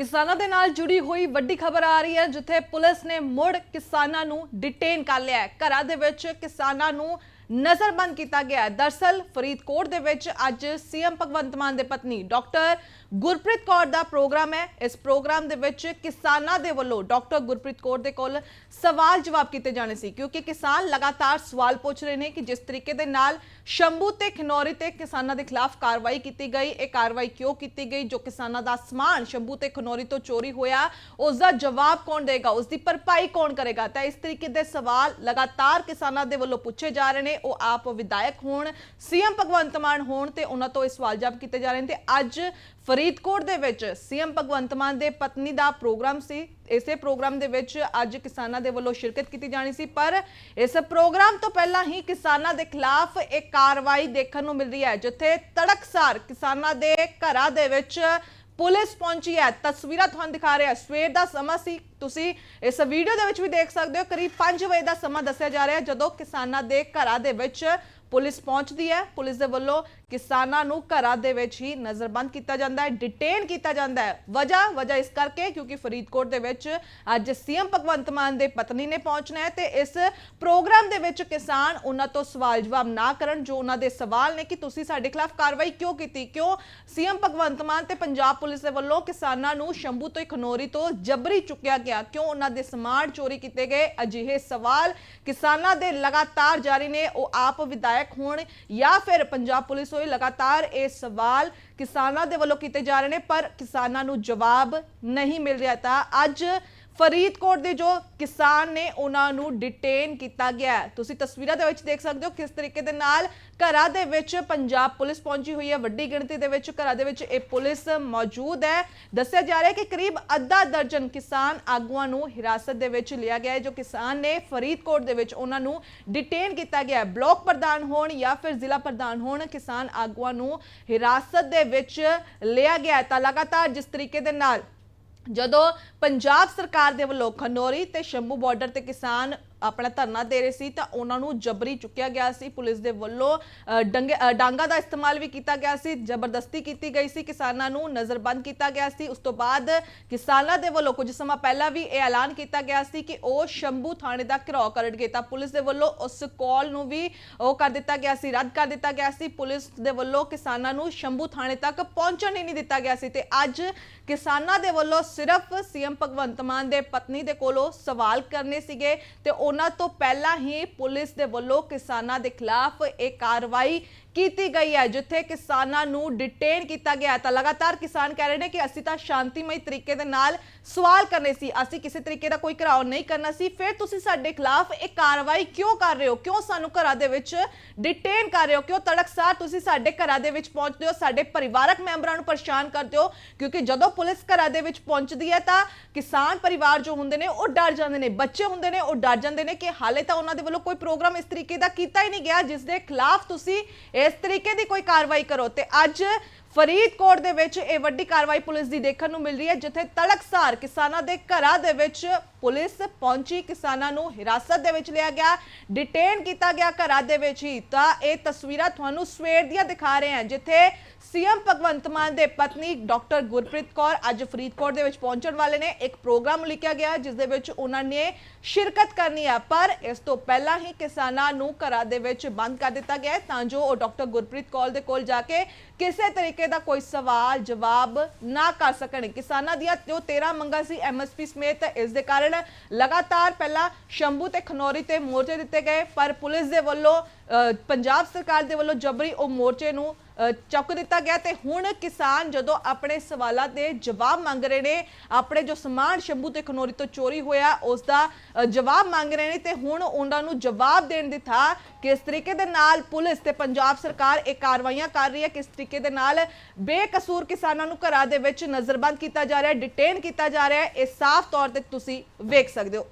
ਕਿਸਾਨਾਂ ਦੇ ਨਾਲ ਜੁੜੀ ਹੋਈ ਵੱਡੀ ਖਬਰ ਆ ਰਹੀ ਹੈ, ਜਿੱਥੇ ਪੁਲਿਸ ਨੇ ਮੁੜ ਕਿਸਾਨਾਂ ਨੂੰ ਡਿਟੇਨ ਕਰ ਲਿਆ ਹੈ। ਘਰਾਂ ਦੇ ਵਿੱਚ ਕਿਸਾਨਾਂ ਨੂੰ ਨਜ਼ਰਬੰਦ ਕੀਤਾ ਗਿਆ ਹੈ। ਦਰਸਲ ਫਰੀਦਕੋਟ ਦੇ ਵਿੱਚ ਅੱਜ ਸੀਐਮ ਭਗਵੰਤ ਮਾਨ ਦੇ ਪਤਨੀ ਡਾਕਟਰ ਗੁਰਪ੍ਰੀਤ ਕੌਰ ਦਾ ਪ੍ਰੋਗਰਾਮ ਹੈ। ਇਸ ਪ੍ਰੋਗਰਾਮ ਦੇ ਵਿੱਚ ਕਿਸਾਨਾਂ ਦੇ ਵੱਲੋਂ ਡਾਕਟਰ ਗੁਰਪ੍ਰੀਤ ਕੌਰ ਦੇ ਕੋਲ ਸਵਾਲ ਜਵਾਬ ਕੀਤੇ ਜਾਣੇ ਸੀ, ਕਿਉਂਕਿ ਕਿਸਾਨ ਲਗਾਤਾਰ ਸਵਾਲ ਪੁੱਛ ਰਹੇ ਨੇ ਕਿ ਜਿਸ ਤਰੀਕੇ ਦੇ ਨਾਲ ਸ਼ੰਭੂ ਤੇ ਖਨੌਰੀ ਤੇ ਕਿਸਾਨਾਂ ਦੇ ਖਿਲਾਫ ਕਾਰਵਾਈ ਕੀਤੀ ਗਈ, ਇਹ ਕਾਰਵਾਈ ਕਿਉਂ ਕੀਤੀ ਗਈ, ਜੋ ਕਿਸਾਨਾਂ ਦਾ ਸਮਾਨ ਸ਼ੰਭੂ ਤੇ ਖਨੌਰੀ ਤੋਂ ਚੋਰੀ ਹੋਇਆ, ਉਸ ਦਾ ਜਵਾਬ ਕੌਣ ਦੇਗਾ, ਉਸ ਦੀ ਭਰਪਾਈ ਕੌਣ ਕਰੇਗਾ? ਤਾਂ ਇਸ ਤਰੀਕੇ ਦੇ ਸਵਾਲ ਲਗਾਤਾਰ ਕਿਸਾਨਾਂ ਦੇ ਵੱਲੋਂ ਪੁੱਛੇ ਜਾ ਰਹੇ ਨੇ। ਉਹ ਆਪ ਵਿਧਾਇਕ ਹੋਣ, ਸੀਐਮ ਭਗਵੰਤ ਮਾਨ ਹੋਣ ਤੇ ਉਹਨਾਂ ਤੋਂ ਇਹ ਸਵਾਲ ਜਵਾਬ ਕੀਤੇ ਜਾ ਰਹੇ ਨੇ ਤੇ ਅੱਜ ਫਰੀਦਕੋਟ ਦੇ ਵਿੱਚ ਸੀਐਮ ਭਗਵੰਤ ਮਾਨ ਦੇ ਪਤਨੀ ਦਾ ਪ੍ਰੋਗਰਾਮ ਸੀ। ਇਸੇ ਪ੍ਰੋਗਰਾਮ ਦੇ ਵਿੱਚ ਅੱਜ ਕਿਸਾਨਾਂ ਦੇ ਵੱਲੋਂ ਸ਼ਿਰਕਤ ਕੀਤੀ ਜਾਣੀ ਸੀ, ਪਰ ਇਸ ਪ੍ਰੋਗਰਾਮ ਤੋਂ ਪਹਿਲਾਂ ਹੀ ਕਿਸਾਨਾਂ ਦੇ ਖਿਲਾਫ ਇੱਕ ਕਾਰਵਾਈ ਦੇਖਣ ਨੂੰ ਮਿਲ ਰਹੀ ਹੈ, ਜਿੱਥੇ ਤੜਕਸਾਰ ਕਿਸਾਨਾਂ ਦੇ ਘਰਾਂ ਦੇ ਵਿੱਚ ਪੁਲਿਸ ਪਹੁੰਚੀ ਹੈ। ਤਸਵੀਰਾਂ ਤੁਹਾਨੂੰ ਦਿਖਾ ਰਿਹਾ। ਸਵੇਰ ਦਾ ਸਮਾਂ ਸੀ। ਤੁਸੀਂ ਇਸ ਵੀਡੀਓ ਦੇ ਵਿੱਚ ਵੀ ਦੇਖ ਸਕਦੇ ਹੋ। ਕਰੀਬ 5 ਵਜੇ ਦਾ ਸਮਾਂ ਦੱਸਿਆ ਜਾ ਰਿਹਾ ਜਦੋਂ ਕਿਸਾਨਾਂ ਦੇ ਘਰਾਂ ਦੇ ਵਿੱਚ ਪੁਲਿਸ ਪਹੁੰਚਦੀ ਹੈ। ਪੁਲਿਸ ਦੇ ਵੱਲੋਂ ਕਿਸਾਨਾਂ ਨੂੰ ਘਰਾਂ ਦੇ ਵਿੱਚ ਹੀ ਨਜ਼ਰਬੰਦ ਕੀਤਾ ਜਾਂਦਾ ਹੈ ਡਿਟੇਨ ਕੀਤਾ ਜਾਂਦਾ ਹੈ। ਵਜ੍ਹਾ ਵਜ੍ਹਾ ਇਸ ਕਰਕੇ ਕਿਉਂਕਿ ਫਰੀਦਕੋਟ ਦੇ ਵਿੱਚ ਅੱਜ ਸੀਐਮ ਭਗਵੰਤ ਮਾਨ ਦੇ ਪਤਨੀ ਨੇ ਪਹੁੰਚਣਾ ਹੈ ਤੇ ਇਸ ਪ੍ਰੋਗਰਾਮ ਦੇ ਵਿੱਚ ਕਿਸਾਨ ਉਹਨਾਂ ਤੋਂ ਸਵਾਲ ਜਵਾਬ ਨਾ ਕਰਨ ਜੋ ਉਹਨਾਂ ਦੇ ਸਵਾਲ ਨੇ ਕਿ ਤੁਸੀਂ ਸਾਡੇ ਖਿਲਾਫ ਕਾਰਵਾਈ ਕਿਉਂ ਕੀਤੀ? ਕਿਉਂ ਸੀਐਮ ਭਗਵੰਤ ਮਾਨ ਤੇ ਪੰਜਾਬ ਪੁਲਿਸ ਦੇ ਵੱਲੋਂ ਕਿਸਾਨਾਂ ਨੂੰ ਸ਼ੰਭੂ ਤੋਂ ਖਨੋਰੀ ਤੋਂ ਜਬਰੀ ਚੁੱਕਿਆ ਗਿਆ? ਕਿਉਂ ਉਹਨਾਂ ਦੇ ਸਮਾਨ ਚੋਰੀ ਕੀਤੇ ਗਏ? ਅਜਿਹੇ ਸਵਾਲ ਕਿਸਾਨਾਂ ਦੇ ਲਗਾਤਾਰ ਜਾਰੀ ਨੇ। ਉਹ ਆਪ ਵਿਧਾਇਕ ਹੋਣ ਜਾਂ ਫਿਰ ਪੰਜਾਬ ਪੁਲਿਸ ਹੋਏ, ਲਗਾਤਾਰ ਇਹ ਸਵਾਲ ਕਿਸਾਨਾਂ ਦੇ ਵੱਲੋਂ ਕੀਤੇ ਜਾ ਰਹੇ ਨੇ, ਪਰ ਕਿਸਾਨਾਂ ਨੂੰ ਜਵਾਬ ਨਹੀਂ ਮਿਲ ਰਿਹਾ ਤਾਂ ਅੱਜ ਫਰੀਦਕੋਟ ਦੇ ਜੋ ਕਿਸਾਨ ਨੇ ਉਹਨਾਂ ਨੂੰ ਡਿਟੇਨ ਕੀਤਾ ਗਿਆ ਤੁਸੀਂ ਤਸਵੀਰਾਂ ਦੇ ਵਿੱਚ ਦੇਖ ਸਕਦੇ ਹੋ ਕਿਸ ਤਰੀਕੇ ਦੇ ਨਾਲ ਘਰਾਂ ਦੇ ਵਿੱਚ ਪੰਜਾਬ ਪੁਲਿਸ ਪਹੁੰਚੀ ਹੋਈ ਹੈ। ਵੱਡੀ ਗਿਣਤੀ ਦੇ ਵਿੱਚ ਘਰਾਂ ਦੇ ਵਿੱਚ ਇਹ ਪੁਲਿਸ ਮੌਜੂਦ ਹੈ। ਦੱਸਿਆ ਜਾ ਰਿਹਾ ਹੈ ਕਿ ਕਰੀਬ ਅੱਧਾ ਦਰਜਨ ਕਿਸਾਨ ਆਗੂਆਂ ਨੂੰ ਹਿਰਾਸਤ ਦੇ ਵਿੱਚ ਲਿਆ ਗਿਆ ਹੈ। ਜੋ ਕਿਸਾਨ ਨੇ ਫਰੀਦਕੋਟ ਦੇ ਵਿੱਚ ਉਹਨਾਂ ਨੂੰ ਡਿਟੇਨ ਕੀਤਾ ਗਿਆ ਹੈ। ਬਲਾਕ ਪ੍ਰਧਾਨ ਹੋਣ ਜਾਂ ਫਿਰ ਜ਼ਿਲ੍ਹਾ ਪ੍ਰਧਾਨ ਹੋਣ ਕਿਸਾਨ ਆਗੂਆਂ ਨੂੰ ਹਿਰਾਸਤ ਦੇ ਵਿੱਚ ਲਿਆ ਗਿਆ ਹੈ। ਤਾਂ ਲਗਾਤਾਰ ਜਿਸ ਤਰੀਕੇ ਦੇ ਨਾਲ ਜਦੋਂ ਪੰਜਾਬ ਸਰਕਾਰ ਦੇ ਵੱਲੋਂ ਖਨੌਰੀ ਤੇ ਸ਼ੰਭੂ ਬਾਰਡਰ ਤੇ ਕਿਸਾਨ ਆਪਣਾ ਧਰਨਾ ਦੇ ਰਹੇ ਸੀ ਤਾਂ ਉਹਨਾਂ ਨੂੰ ਜਬਰੀ ਚੁੱਕਿਆ ਗਿਆ ਸੀ। ਪੁਲਿਸ ਦੇ ਵੱਲੋਂ ਅ, ਡੰਗੇ ਡਾਂਗਾ ਦਾ ਇਸਤੇਮਾਲ ਵੀ ਕੀਤਾ ਗਿਆ ਸੀ। ਜ਼ਬਰਦਸਤੀ ਕੀਤੀ ਗਈ ਸੀ। ਕਿਸਾਨਾਂ ਨੂੰ ਨਜ਼ਰਬੰਦ ਕੀਤਾ ਗਿਆ ਸੀ। ਉਸ ਤੋਂ ਬਾਅਦ ਕਿਸਾਨਾਂ ਦੇ ਵੱਲੋਂ ਕੁਝ ਸਮਾਂ ਪਹਿਲਾਂ ਵੀ ਇਹ ਐਲਾਨ ਕੀਤਾ ਗਿਆ ਸੀ ਕਿ ਉਹ ਸ਼ੰਭੂ ਥਾਣੇ ਦਾ ਘਿਰਾਓ ਕਰਨਗੇ ਤਾਂ ਪੁਲਿਸ ਦੇ ਵੱਲੋਂ ਉਸ ਕਾਲ ਨੂੰ ਵੀ ਉਹ ਕਰ ਦਿੱਤਾ ਗਿਆ ਸੀ ਰੱਦ ਕਰ ਦਿੱਤਾ ਗਿਆ ਸੀ। ਪੁਲਿਸ ਦੇ ਵੱਲੋਂ ਕਿਸਾਨਾਂ ਨੂੰ ਸ਼ੰਭੂ ਥਾਣੇ ਤੱਕ ਪਹੁੰਚਣ ਹੀ ਨਹੀਂ ਦਿੱਤਾ ਗਿਆ ਸੀ ਤੇ ਅੱਜ ਕਿਸਾਨਾਂ ਦੇ ਵੱਲੋਂ ਸਿਰਫ ਸੀਐਮ ਭਗਵੰਤ ਮਾਨ ਦੇ ਪਤਨੀ ਦੇ ਕੋਲੋਂ ਸਵਾਲ ਕਰਨੇ ਸੀਗੇ ਤੇ ਉਹਨਾਂ ਤੋਂ ਪਹਿਲਾਂ ਹੀ ਪੁਲਿਸ ਦੇ ਵੱਲੋਂ ਕਿਸਾਨਾਂ ਦੇ ਖਿਲਾਫ ਇਹ ਕਾਰਵਾਈ ਕੀਤੀ ਗਈ ਹੈ, ਜਿੱਥੇ ਕਿਸਾਨਾਂ ਨੂੰ ਡਿਟੇਨ ਕੀਤਾ ਗਿਆ ਤਾਂ ਲਗਾਤਾਰ ਕਿਸਾਨ ਕਹਿ ਰਹੇ ਨੇ ਕਿ ਅਸੀਂ ਤਾਂ ਸ਼ਾਂਤੀਮਈ ਤਰੀਕੇ ਦੇ ਨਾਲ ਸਵਾਲ ਕਰਨੇ ਸੀ। ਅਸੀਂ ਕਿਸੇ ਤਰੀਕੇ ਦਾ ਕੋਈ ਘਰਾਓ ਨਹੀਂ ਕਰਨਾ ਸੀ। ਫਿਰ ਤੁਸੀਂ ਸਾਡੇ ਖਿਲਾਫ ਇਹ ਕਾਰਵਾਈ ਕਿਉਂ ਕਰ ਰਹੇ ਹੋ? ਕਿਉਂ ਸਾਨੂੰ ਘਰਾਂ ਦੇ ਵਿੱਚ ਡਿਟੇਨ ਕਰ ਰਹੇ ਹੋ? ਕਿਉਂ ਤੜਕਸਾਰ ਤੁਸੀਂ ਸਾਡੇ ਘਰਾਂ ਦੇ ਵਿੱਚ ਪਹੁੰਚਦੇ ਹੋ? ਸਾਡੇ ਪਰਿਵਾਰਕ ਮੈਂਬਰਾਂ ਨੂੰ ਪਰੇਸ਼ਾਨ ਕਰਦੇ ਹੋ? ਕਿਉਂਕਿ ਜਦੋਂ ਪੁਲਿਸ ਘਰਾਂ ਦੇ ਵਿੱਚ ਪਹੁੰਚਦੀ ਹੈ ਤਾਂ ਕਿਸਾਨ ਪਰਿਵਾਰ ਜੋ ਹੁੰਦੇ ਨੇ, ਉਹ ਡਰ ਜਾਂਦੇ ਨੇ। ਬੱਚੇ ਹੁੰਦੇ ਨੇ, ਉਹ ਡਰ ਜਾਂਦੇ ਨੇ ਕਿ ਹਾਲੇ ਤਾਂ ਉਹਨਾਂ ਦੇ ਵੱਲੋਂ ਕੋਈ ਪ੍ਰੋਗਰਾਮ ਇਸ ਤਰੀਕੇ ਦਾ ਕੀਤਾ ਹੀ ਨਹੀਂ ਗਿਆ, ਜਿਸ ਦੇ ਖਿਲਾਫ ਤੁਸੀਂ ਇਸ ਤਰੀਕੇ ਦੀ ਕੋਈ ਕਾਰਵਾਈ ਕਰੋ ਤੇ ਅੱਜ ਫਰੀਦਕੋਟ ਦੇ ਵਿੱਚ ਇਹ ਵੱਡੀ ਕਾਰਵਾਈ ਪੁਲਿਸ ਦੀ ਦੇਖਣ ਨੂੰ ਮਿਲ ਰਹੀ ਹੈ, ਜਿੱਥੇ ਤੜਕਸਾਰ ਕਿਸਾਨਾਂ ਦੇ ਘਰਾਂ ਦੇ ਵਿੱਚ ਪੁਲਿਸ ਪਹੁੰਚੀ, ਕਿਸਾਨਾਂ ਨੂੰ ਹਿਰਾਸਤ ਦੇ ਵਿੱਚ ਲਿਆ ਗਿਆ ਡਿਟੇਨ ਕੀਤਾ ਗਿਆ ਘਰਾਂ ਦੇ ਵਿੱਚ ਹੀ। ਤਾਂ ਇਹ ਤਸਵੀਰਾਂ ਤੁਹਾਨੂੰ ਸਵੇਰ ਦੀਆਂ ਦਿਖਾ ਰਹੇ ਹਾਂ, ਜਿੱਥੇ ਸੀਐਮ ਭਗਵੰਤ ਮਾਨ ਦੇ ਪਤਨੀ ਡਾਕਟਰ ਗੁਰਪ੍ਰੀਤ ਕੌਰ ਅੱਜ ਫਰੀਦਕੋਟ ਦੇ ਵਿੱਚ ਪਹੁੰਚਣ ਵਾਲੇ ਨੇ। ਇੱਕ ਪ੍ਰੋਗਰਾਮ ਲਿਖਿਆ ਗਿਆ, ਜਿਸ ਦੇ ਵਿੱਚ ਉਹਨਾਂ ਨੇ ਸ਼ਿਰਕਤ ਕਰਨੀ ਹੈ ਪਰ ਇਸ ਤੋਂ ਪਹਿਲਾਂ ਹੀ ਕਿਸਾਨਾਂ ਨੂੰ ਘਰਾਂ ਦੇ ਵਿੱਚ ਬੰਦ ਕਰ ਦਿੱਤਾ ਗਿਆ ਤਾਂ ਜੋ ਉਹ ਡਾਕਟਰ ਗੁਰਪ੍ਰੀਤ ਕੌਰ ਦੇ ਕੋਲ ਜਾ ਕੇ ਕਿਸੇ ਤਰੀਕੇ ਦਾ ਕੋਈ ਸਵਾਲ ਜਵਾਬ ਨਾ ਕਰ ਸਕਣ। ਕਿਸਾਨਾਂ ਦੀਆਂ ਜੋ 13 ਮੰਗਾਂ ਸੀ ਐਮਐਸਪੀ ਸਮੇਤ, ਇਸ ਦੇ ਕਾਰਨ ਲਗਾਤਾਰ ਪਹਿਲਾਂ ਸ਼ੰਭੂ ਤੇ ਖਨੌਰੀ ਤੇ ਮੋਰਚੇ ਦਿੱਤੇ ਗਏ ਪਰ ਪੁਲਿਸ ਦੇ ਵੱਲੋਂ ਅ, ਪੰਜਾਬ ਸਰਕਾਰ ਦੇ ਵੱਲੋਂ ਜਬਰੀ ਉਹ ਮੋਰਚੇ ਨੂੰ ਚੁੱਕ ਦਿੱਤਾ ਗਿਆ ਤੇ ਹੁਣ ਕਿਸਾਨ ਜਦੋਂ ਆਪਣੇ ਸਵਾਲਾਂ ਦੇ ਜਵਾਬ ਮੰਗ ਰਹੇ ਨੇ, ਆਪਣੇ ਜੋ ਸਮਾਨ ਸ਼ੰਭੂ ਤੇ ਖਨੋਰੀ ਤੋਂ ਚੋਰੀ ਹੋਇਆ ਉਸ ਦਾ ਜਵਾਬ ਮੰਗ ਰਹੇ ਨੇ ਤੇ ਹੁਣ ਉਹਨਾਂ ਨੂੰ ਜਵਾਬ ਦੇਣ ਦੀ ਥਾਂ ਕਿਸ ਤਰੀਕੇ ਦੇ ਨਾਲ ਪੁਲਿਸ ਤੇ ਪੰਜਾਬ ਸਰਕਾਰ ਇਹ ਕਾਰਵਾਈਆਂ ਕਰ ਰਹੀ ਹੈ, ਕਿਸ ਤਰੀਕੇ ਦੇ ਨਾਲ ਬੇਕਸੂਰ ਕਿਸਾਨਾਂ ਨੂੰ ਘਰਾਂ ਦੇ ਵਿੱਚ ਨਜ਼ਰਬੰਦ ਕੀਤਾ ਜਾ ਰਿਹਾ ਹੈ ਡਿਟੇਨ ਕੀਤਾ ਜਾ ਰਿਹਾ ਹੈ, ਇਹ ਸਾਫ਼ ਤੌਰ ਤੇ ਤੁਸੀਂ ਵੇਖ ਸਕਦੇ ਹੋ।